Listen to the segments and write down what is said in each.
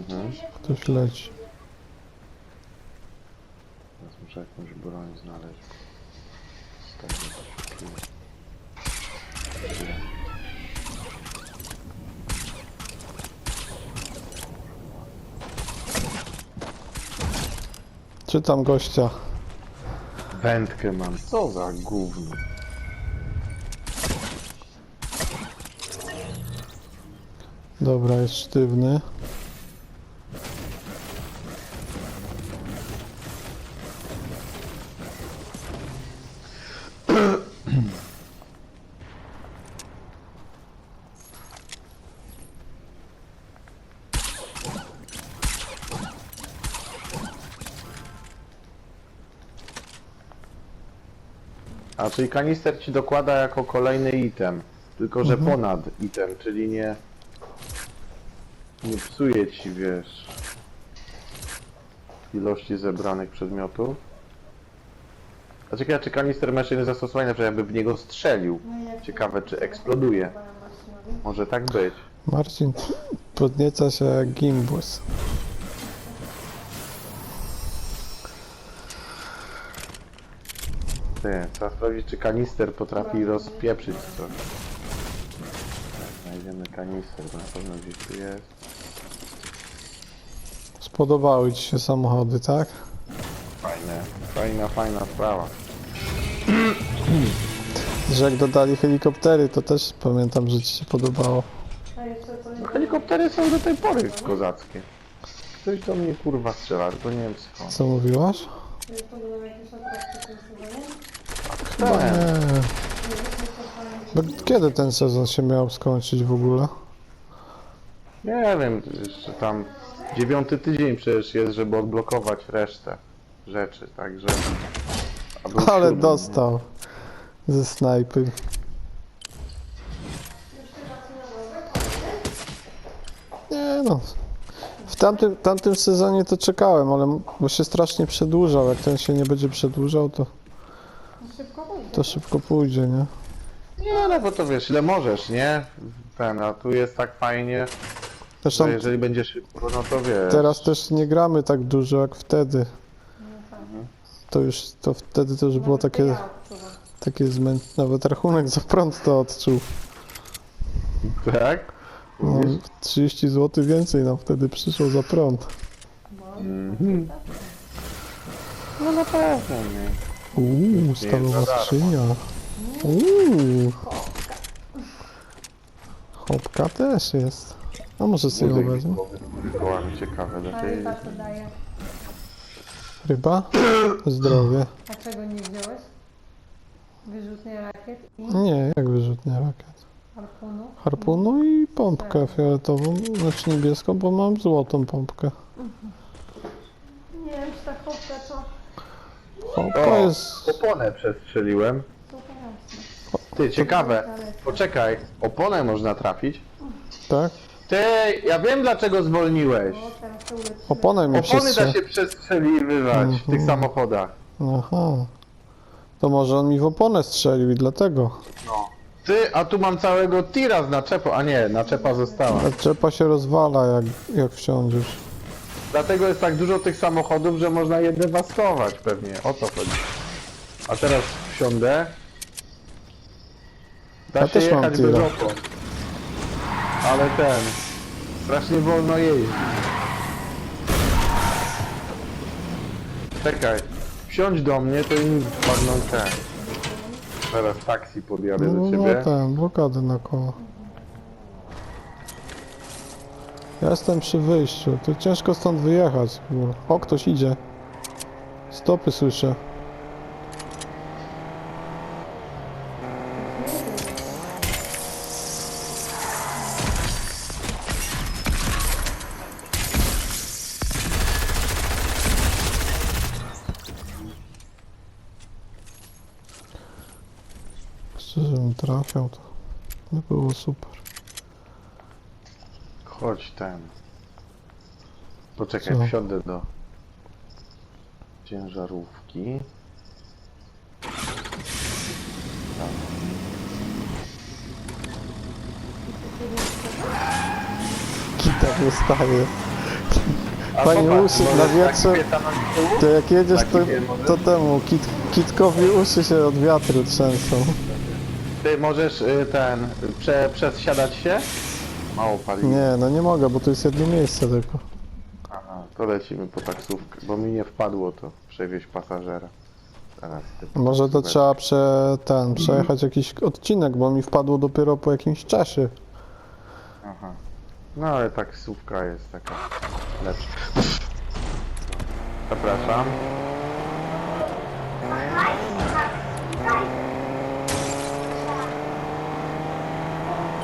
Mhm. Ktoś leci. Teraz muszę jakąś broń znaleźć. Czytam gościa. Wędkę mam. Co za gówno. Dobra, jest sztywny. A czyli kanister ci dokłada jako kolejny item. Tylko, że ponad item, czyli nie... Nie psuje ci, wiesz... Ilości zebranych przedmiotów. A ciekawe, czy kanister ma jeszcze inne zastosowanie, na przykład jakby w niego strzelił. Ciekawe, czy eksploduje. Może tak być. Marcin podnieca się jak gimbus. Ty, trzeba sprawdzić, czy kanister potrafi rozpieprzyć coś. Tak, znajdziemy kanister, bo na pewno gdzieś tu jest. Spodobały ci się samochody, tak? Fajne, fajna, fajna sprawa. Że jak dodali helikoptery, to też pamiętam, że ci się podobało. No, helikoptery są do tej pory kozackie. Ktoś do mnie kurwa strzela, tylko nie wiem skąd. Co mówiłaś? Ten, Nie. Bo kiedy ten sezon się miał skończyć w ogóle? nie wiem, jeszcze tam dziewiąty tydzień przecież jest, żeby odblokować resztę rzeczy, także... a był Ale siódmy. dostał ze snajpy. Nie no. W tamtym, tamtym sezonie to czekałem, ale bo się strasznie przedłużał. Jak ten się nie będzie przedłużał, to, to szybko pójdzie, nie? Nie, no bo to wiesz, ile możesz, nie? Ten, a tu jest tak fajnie, Zresztą że jeżeli będzie szybko, no to wiesz. teraz też nie gramy tak dużo jak wtedy. To już, to wtedy to już było takie, takie zmęczone. Nawet rachunek za prąd to odczuł. Tak? No, Mówisz? 30 zł więcej nam wtedy przyszło za prąd. Mhm. No na pewno, nie? Uuu, za stalowa darmo. skrzynia. Uuu. Chopka też jest. A może sobie ją wezmę? Kołami ciekawe, A lepiej. ryba co daje? Ryba? Zdrowie. A czego nie wziąłeś? Wyrzutnie rakiet i Nie, jak wyrzutnia rakiet. Harpunu? Harpunu i pompkę fioletową, znaczy niebieską, bo mam złotą pompkę. Nie wiem, czy ta chopka to... Chopka O, jest... oponę przestrzeliłem. to jasne. Ty, ciekawe. Poczekaj, oponę można trafić? Tak? Ty, ja wiem dlaczego zwolniłeś. O, teraz to uleczyłem. Opony mi Opony da przestrze... się przestrzeliwywać w tych Mhm. samochodach. Aha. To może on mi w oponę strzelił i dlatego. No. Ty, a tu mam całego tira z naczepą, a nie, naczepa została. Ta czepa się rozwala jak, jak wsiądziesz. Dlatego jest tak dużo tych samochodów, że można je dewastować pewnie, o to chodzi. A teraz wsiądę. Da Ja się też mam jechać bez tira. opon. Ale ten, strasznie wolno jeździ. Czekaj, wsiądź do mnie, to im wpadną ten. Teraz taksi podjadę No, do no ciebie. ten, blokady na koło. Ja jestem przy wyjściu, to ciężko stąd wyjechać. kurwa. O, ktoś idzie. Stopy słyszę. Trafiał, to by było super. Chodź ten. Poczekaj, Co? wsiądę do ciężarówki. Kita wystaje. Popatrz, uszy na tak wietrze. tyłu? To jak jedziesz, to, to temu, kit, kitkowi uszy się od wiatru trzęsą. Ty możesz y, ten, prze, przesiadać się? Mało paliwa. Nie, no nie mogę, bo to jest jedno miejsce tylko. Aha, to lecimy po taksówkę, bo mi nie wpadło to przewieźć pasażera. Teraz ty Może to trzeba prze, ten, przejechać jakiś odcinek, bo mi wpadło dopiero po jakimś czasie. Aha. No ale taksówka jest taka lepsza. Zapraszam.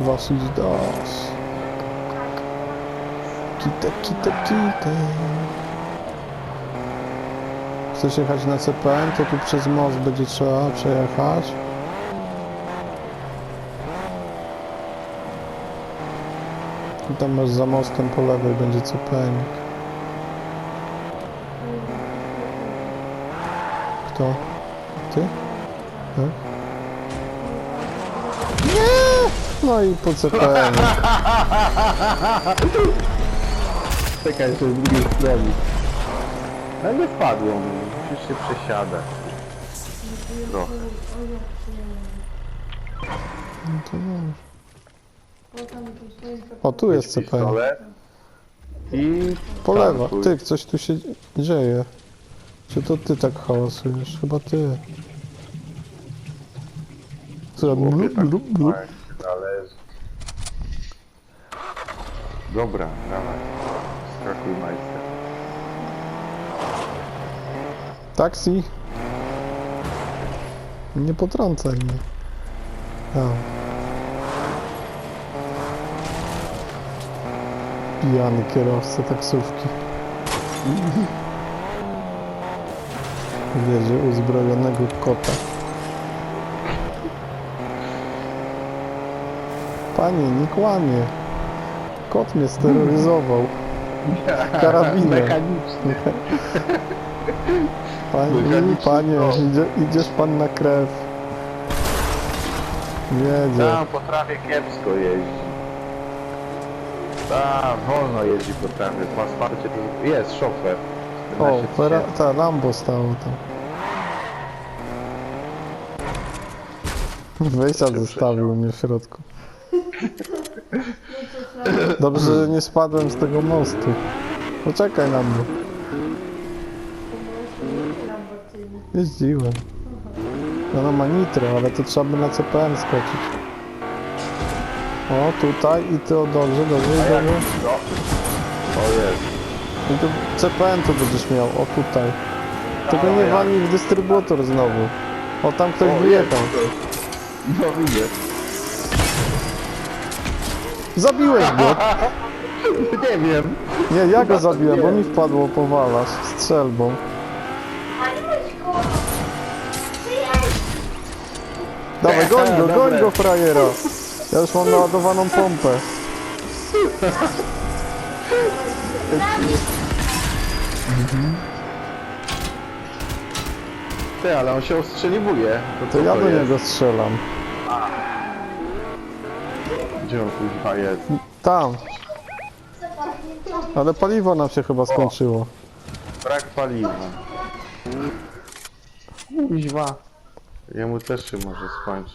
Was ist das? Kita, kita, kita. Chcesz jechać na CPN, to tu przez most będzie trzeba przejechać. I tam masz za mostem po lewej będzie CPN. Kto? Ty? Tak? Nie! No i po CPN. Czekaj, jeszcze z drugiej strony. No nie wpadło mi, musisz się przesiadać. Trochę. O, tu jest. Pistolet. I Po lewo. tankuj. Ty, coś tu się dzieje. Czy to ty tak hałasujesz? Chyba ty. Co, Chłopie, blup, tak się należy. Dobra, dawaj. Skakuj majster. Taksi. Nie potrącaj mnie. Tam. Pijany kierowca taksówki. Wiedzie uzbrojonego kota. Panie, nie kłamie. Kot mnie steroryzował. Karabinem. Mechaniczny. Panie, Mechaniczny panie idzie, idziesz pan na krew. Jedzie. Tam potrafię kiepsko jeździć. Tam, wolno jeździ potrafię. Po asfalcie to jest szofer. O, 14 Fera, ta Lambo stało tam. Wejścia zostawił mnie w środku. Dobrze, że nie spadłem z tego mostu. Poczekaj na mnie. Jeździłem. Ona ma nitro, ale to trzeba by na CPN skoczyć. O, tutaj i to dobrze, dobrze, dobrze. No. O jest. I to CPN to będziesz miał, o tutaj. Tylko nie walnij w dystrybutor znowu. O, tam ktoś O, wyjechał. No widzę. Zabiłeś go! Nie wiem. Nie, ja go zabiłem, bo mi wpadło powalać strzelbą. Dawaj, goń go, goń go, frajera! Ja już mam naładowaną pompę. Ty, ale on się ostrzeliwuje. To co ja do jest? niego strzelam. Gdzie on jest? Tam. Ale paliwo nam się chyba skończyło. Brak paliwa. Kuźwa. Jemu też się może skończyć.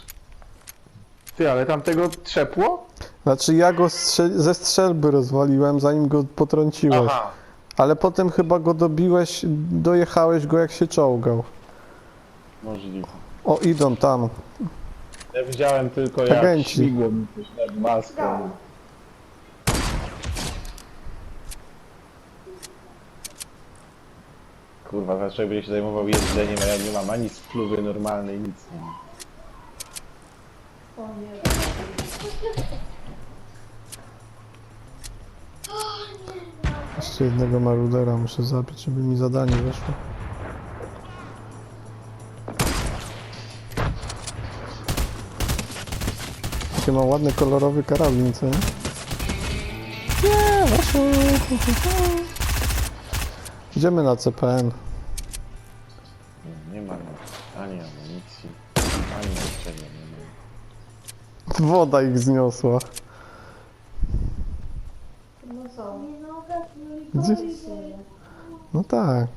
Ty, ale tamtego trzepło? Znaczy ja go strzel ze strzelby rozwaliłem, zanim go potrąciłeś. Aha. Ale potem chyba go dobiłeś, dojechałeś go jak się czołgał. Możliwe. O, idą tam. Ja widziałem tylko jak Agenci. śmigło mi coś nad maską. Kurwa, człowiek będzie się zajmował jedzeniem, a ja nie mam ani spluwy normalnej, nic nie mam. Jeszcze jednego marudera muszę zabić, żeby mi zadanie weszło. Ma ładny, kolorowy karabin, co nie? Nie, weszło. Idziemy na CPN. Nie, nie mam ani amunicji, ani niczego nie mam. Woda ich zniosła. No co? Gdzie? No tak.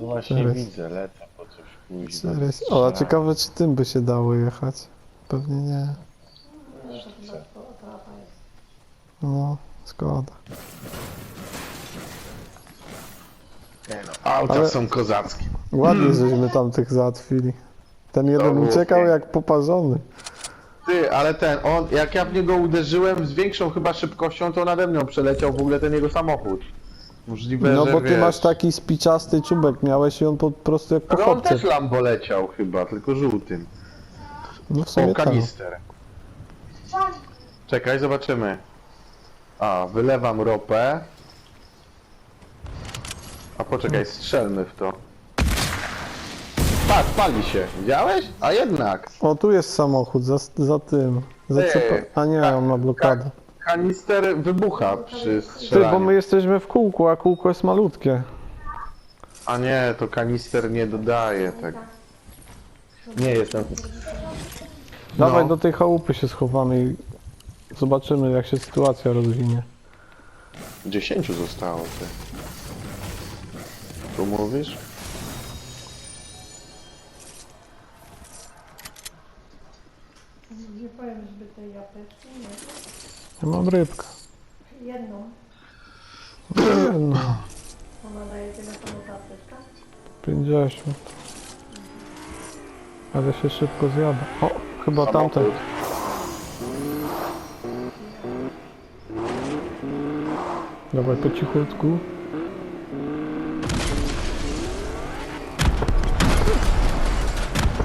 No właśnie widzę, lecę po coś pójść. O, a ciekawe czy tym by się dało jechać. Pewnie nie. No, szkoda. Auta Ale- są kozackie. Ładnie żeśmy tam tych załatwili. Ten jeden było uciekał piękne. jak poparzony. Ty, ale ten, on, jak ja w niego uderzyłem z większą chyba szybkością, to nade mną przeleciał w ogóle ten jego samochód. Możliwe, No że bo ty wiesz, masz taki spiczasty czubek miałeś i on po prostu jak po No on też Lambo leciał chyba, tylko żółtym. No w O, sumie tak. kanister. Czekaj, zobaczymy. A, wylewam ropę. A poczekaj, strzelmy w to. Patrz, pali się. Widziałeś? A jednak. O, tu jest samochód, za, za tym. Za cepa... A nie, on ma blokadę. Kanister wybucha przy Ty, bo strzelaniu. my jesteśmy w kółku, a kółko jest malutkie. A nie, to kanister nie dodaje tak. Nie jestem. Dawaj No. do tej chałupy się schowamy i zobaczymy jak się sytuacja rozwinie. Dziesięciu zostało ty. Tu mówisz? Nie powiem, żeby tej apteczki nie. Ja mam rybkę. Jedną. No, Ona daje tyle samo apteczka. 50. Ale się szybko zjada. O, chyba tamten. Samochód. Dawaj po cichutku.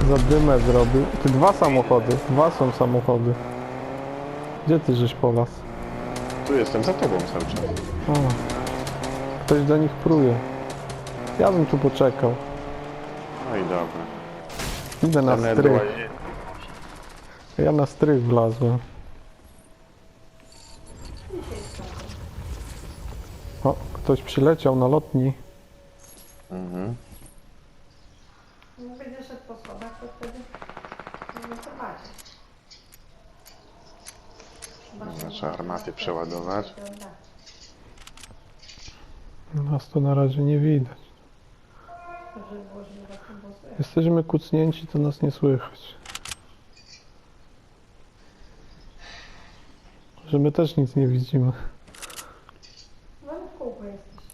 Zadymę zrobił. Ty dwa samochody. Dwa są samochody. Gdzie ty żeś po las? Tu jestem za tobą cały czas. O. Ktoś do nich pruje. Ja bym tu poczekał. No i dobra. Idę na Stanę do strych. łazienki. Ja na strych wlazłem. O, ktoś przyleciał na lotni. Mhm. Jak będzie szedł po schodach, to wtedy nie zobaczy. Zobaczy, Trzeba armaty przeładować. Nas to na razie nie widać. Żeby. Jesteśmy kucnięci, to nas nie słychać. Że my też nic nie widzimy. No ale w kółku jesteś.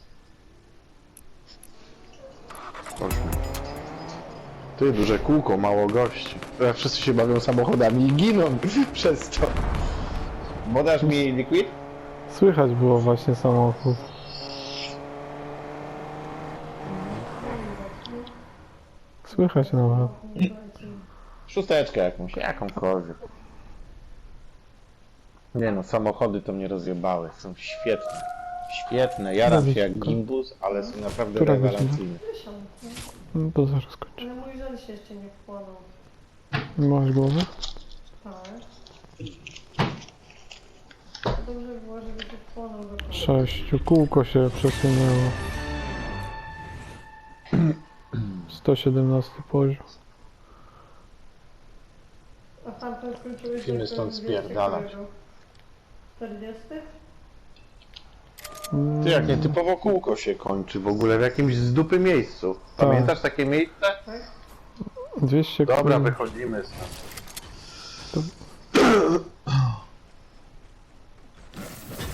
Chodźmy. Ty, duże kółko, mało gości. Teraz wszyscy się bawią samochodami i giną przez to. Podasz mi liquid? Słychać było właśnie samochód. Słychać nawet. Szósteczkę jakąś, jakąkolwiek. Nie no, samochody to mnie rozjebały, są świetne. Świetne, jaram się jak gimbus, ale są naprawdę Która godzina? rewelacyjne. Tysiąc, nie? No to zaraz kończę. Ale mój żel się jeszcze nie wchłonął. Masz głowę? Tak. Dobrze by było, żeby się wchłonął do końca. Sześciu. Kółko się przesunęło. 117 poziom. A tamten skończyłeś Musimy stąd 200 spierdalać. Którego? 40? Mm, Ty, jak nietypowo kółko się kończy w ogóle w jakimś z dupy miejscu. Pamiętasz takie miejsce? Tak? 200 Dobra, kół. wychodzimy stąd.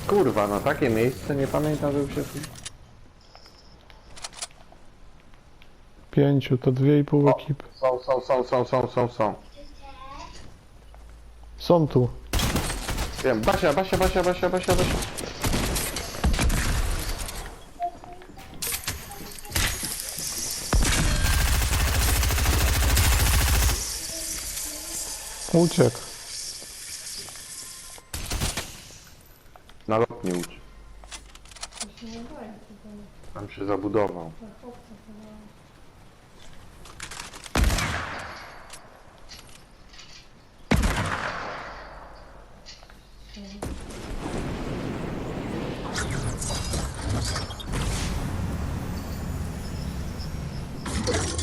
Kurwa, na takie miejsce nie pamiętam, żeby się... tu- Pięciu to dwie i pół O. ekipy. Są, są, są, są, są, są, są. Są tu. Wiem, Basia, Basia, Basia, Basia, Basia, Basia. Uciekł. Na się nie. To to Tam się zabudował chłopca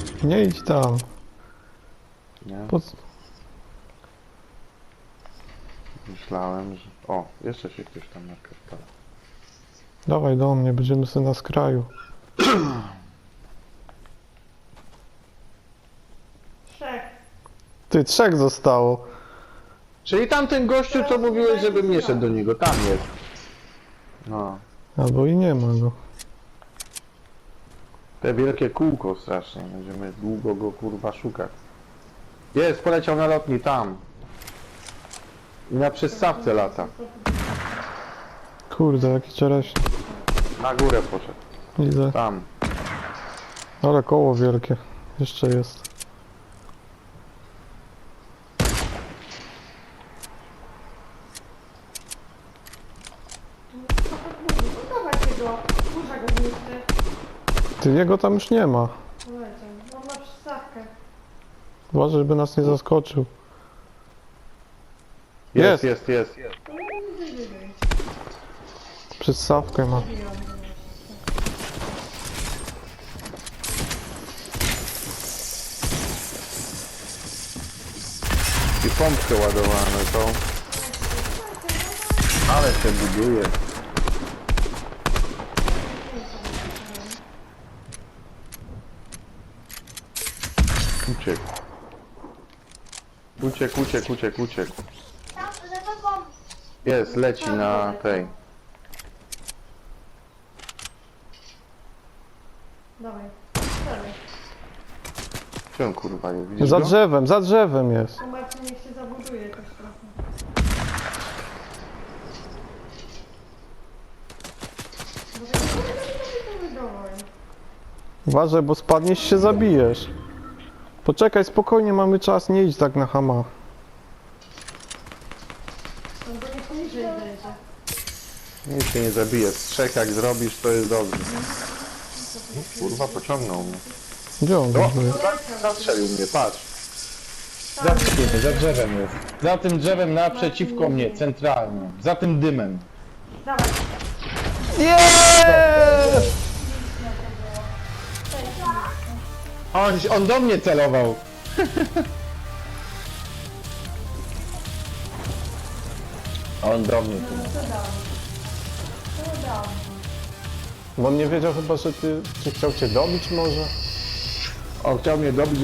to nie- idź tam. Nie? Po... Myślałem, że... O, jeszcze się ktoś tam napierdala. Dawaj do mnie, będziemy sobie na skraju. Trzech. Ty, trzech zostało. Czyli tamten gościu, co mówiłeś, żebym nie szedł do niego, tam jest. No. Albo i nie ma go. Te wielkie kółko strasznie, będziemy długo go kurwa szukać. Jest, poleciał na lotni tam. I na przystawce lata. Kurde, jaki czereśny. Na górę poszedł. Widzę. Tam. Ale koło wielkie. Jeszcze jest. No dawajcie go. Burza go zniszczy. Ty, jego tam już nie ma. Poleciał. No ma przystawkę. Uważaj, żeby nas nie zaskoczył. Jest, Jest. jest, jest. jest. Przystawkę ma. I pompkę ładowane są. Ale się buduje. Uciekł. Uciekł, uciekł, uciekł, uciekł. Jest, leci na tej. Dawaj. Dawaj. Gdzie on kurwa jest? Widzisz Za go? drzewem, za drzewem jest. U Marcin niech się zabuduje też trochę. Bo tak. Uważaj, bo spadniesz się zabijesz. Poczekaj, spokojnie, mamy czas, nie idź tak na hama. Zejdzie. Nic się nie zabije. Z trzech jak zrobisz, to jest dobrze. Kurwa, pociągnął mnie. Gdzie on O, w ogóle? za- zastrzelił mnie, patrz. Za tym, za drzewem jest. Za tym drzewem naprzeciwko mnie, centralnie. Za tym dymem. Dawaj. On, on do mnie celował. On do mnie tu. Bo on nie wiedział chyba, że ty... Czy chciał cię dobić może? On chciał mnie dobić,